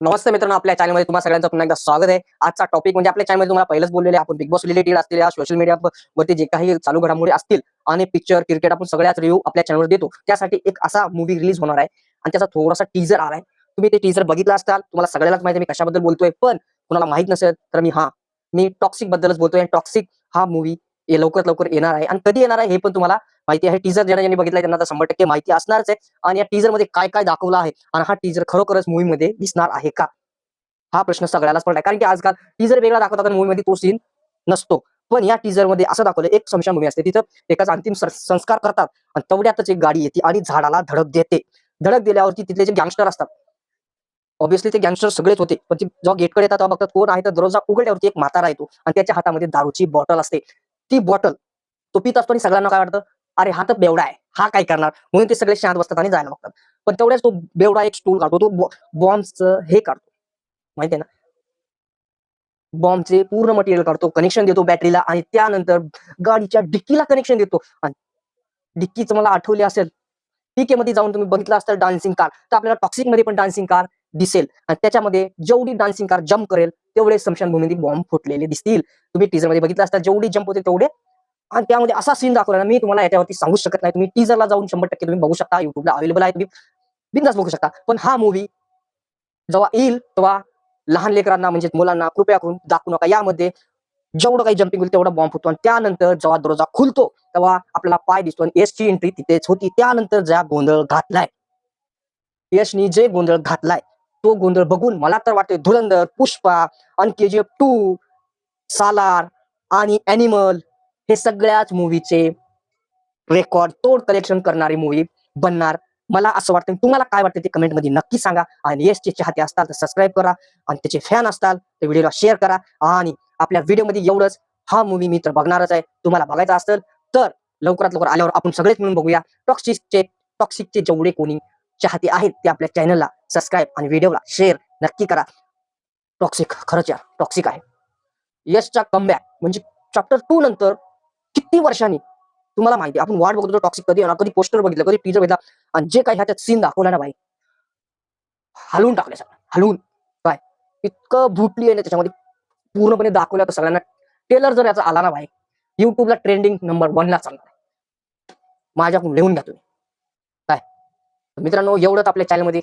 नमस्ते मित्रांनो आपल्या चॅनलमध्ये तुम्हाला सगळ्यांचं पुन्हा एकदा स्वागत आहे. आजचा टॉपिक म्हणजे आपल्या चॅनलमध्ये तुम्हाला पहिलंच बोललेले आहे, आपण बिग बॉस रिलेटेड असलेल्या सोशल मीडियावरती जे काही चालू घडामोडी असतील आणि पिक्चर क्रिकेट आपण सगळ्याच रिव्ह्यू आपल्या चॅनलवर देतो. त्यासाठी एक असा मूवी रिलीज होणार आहे. आणि त्याचा थोडासा टीजर आलाय. तुम्ही ते टीजर बघितला असताल तुम्हाला सगळ्यालाच माहिती आहे मी कशाबद्दल बोलतोय. पण कुणाला माहीत नसेल तर मी हा मी टॉक्सिक बद्दलच बोलतोय. टॉक्सिक हा मूवी लवकरात लवकर येणार आहे. आणि कधी येणार आहे हे पण तुम्हाला माहिती आहे. टीजर ज्यांना ज्यांनी बघितलाय त्यांना तर शंभर टक्के माहिती असणारच आहे. आणि या टीजरमध्ये काय काय दाखवलं आहे? आणि हा टीजर खरोखरच मूवी मध्ये दिसणार आहे का? हा प्रश्न सगळ्यालाच पडलाय. कारण की आजकाल टीजर वेगळा दाखवतात मूवी मध्ये तो सीन नसतो. पण या टीजरमध्ये असं दाखवलं एक समशा मूवी असते. तिथं एकाच अंतिम संस्कार करतात. आणि तेवढ्यातच एक गाडी येते आणि झाडाला धडक देते. धडक दिल्यावरती तिथले जे गँगस्टर असतात ऑब्विसली ते गँगस्टर सगळेच होते. पण ती जेव्हा गेटकडे येतात तेव्हा बघतात कोण आहे तर दरवाजा उघडल्यावरती एक म्हातारा येतो. आणि त्याच्या हातामध्ये दारूची बॉटल असते. ती बॉटल तो पित असतो आणि सगळ्यांना काय वाटतं? अरे हा तर बेवडा आहे. हा काय करणार? म्हणून ते सगळे शांत बसतात आणि जायला बघतात. पण तेवढ्याच तो बेवडा एक स्टूल काढतो. तो बॉम्बचं हे काढतो. माहितीये ना? बॉम्बचे पूर्ण मटेरियल काढतो. कनेक्शन देतो बॅटरीला आणि त्यानंतर गाडीच्या डिक्कीला कनेक्शन देतो. आणि डिक्कीच मला आठवले असेल. पीके मध्ये जाऊन तुम्ही बघितलं असतं डान्सिंग कार तर आपल्याला टॉक्सिकमध्ये पण डान्सिंग कार दिसेल. आणि त्याच्यामध्ये जेवढी डान्सिंग कार जम्प करेल तेवढे स्मशानभूमीमध्ये बॉम्ब फुटलेले दिसतील. तुम्ही टीजरमध्ये बघितलं असता जेवढी जम्प होते तेवढे आणि त्यामध्ये असा सीन दाखवला ना मी तुम्हाला याच्यावरती सांगू शकत नाही. तुम्ही टीजरला जाऊन शंभर टक्के तुम्ही बघू शकता युट्यूबला अवेलेबल आहे तुम्ही बिंदास बघू शकता. पण हा मूवी जेव्हा येईल तेव्हा लहान लेकरांना म्हणजे मुलांना कृपया करून दाखवू नका. यामध्ये जेवढं काही जम्पिंग होईल तेवढा बॉम्ब होतो आणि त्यानंतर जेव्हा दरवाजा खुलतो तेव्हा आपल्याला पाय दिसतो आणि एसची एंट्री तिथेच होती. त्यानंतर ज्या गोंधळ घातलाय यशनी जे गोंधळ घातलाय तो गोंधळ बघून मला तर वाटते धुरंधर पुष्पा आणि के जी एफ टू सालार आणि अॅनिमल हे सगळ्याच मूवीचे रेकॉर्ड तोड कलेक्शन करणारी मूवी बनणार. मला असं वाटतं तुम्हाला काय वाटतं ते कमेंटमध्ये नक्की सांगा. आणि यशचे चाहते असताल तर सबस्क्राईब करा. आणि त्याचे फॅन असताल तर व्हिडिओला शेअर करा. आणि आपल्या व्हिडिओमध्ये एवढंच हा मूवी मी तर बघणारच आहे. तुम्हाला बघायचा असेल तर लवकरात लवकर आल्यावर आपण सगळेच मिळून बघूया. टॉक्सिकचे टॉक्सिकचे जेवढे कोणी चाहते आहेत ते आपल्या चॅनलला सबस्क्राईब आणि व्हिडिओला शेअर नक्की करा. टॉक्सिक खरंच या टॉक्सिक आहे. यशचा कमबॅक म्हणजे चॅप्टर टू नंतर किती वर्षांनी? तुम्हाला माहिती आपण वाट बघतो टॉक्सिक कधी येणार कधी पोस्टर बघितलं कधी टीजर बघितला. आणि जे काही ह्याच्यात सीन दाखवला ना भाई हलवून टाकले सगळं. हलवून. काय? इतकं भुटली आहे ना त्याच्यामध्ये. पूर्णपणे दाखवलं तर सगळ्यांना. टेलर जर याचा आला ना बाई युट्यूबला ट्रेंडिंग नंबर वनला चालणार माझ्याकडून लिहून घ्या तुम्ही. काय? मित्रांनो एवढंच आपल्या चॅनलमध्ये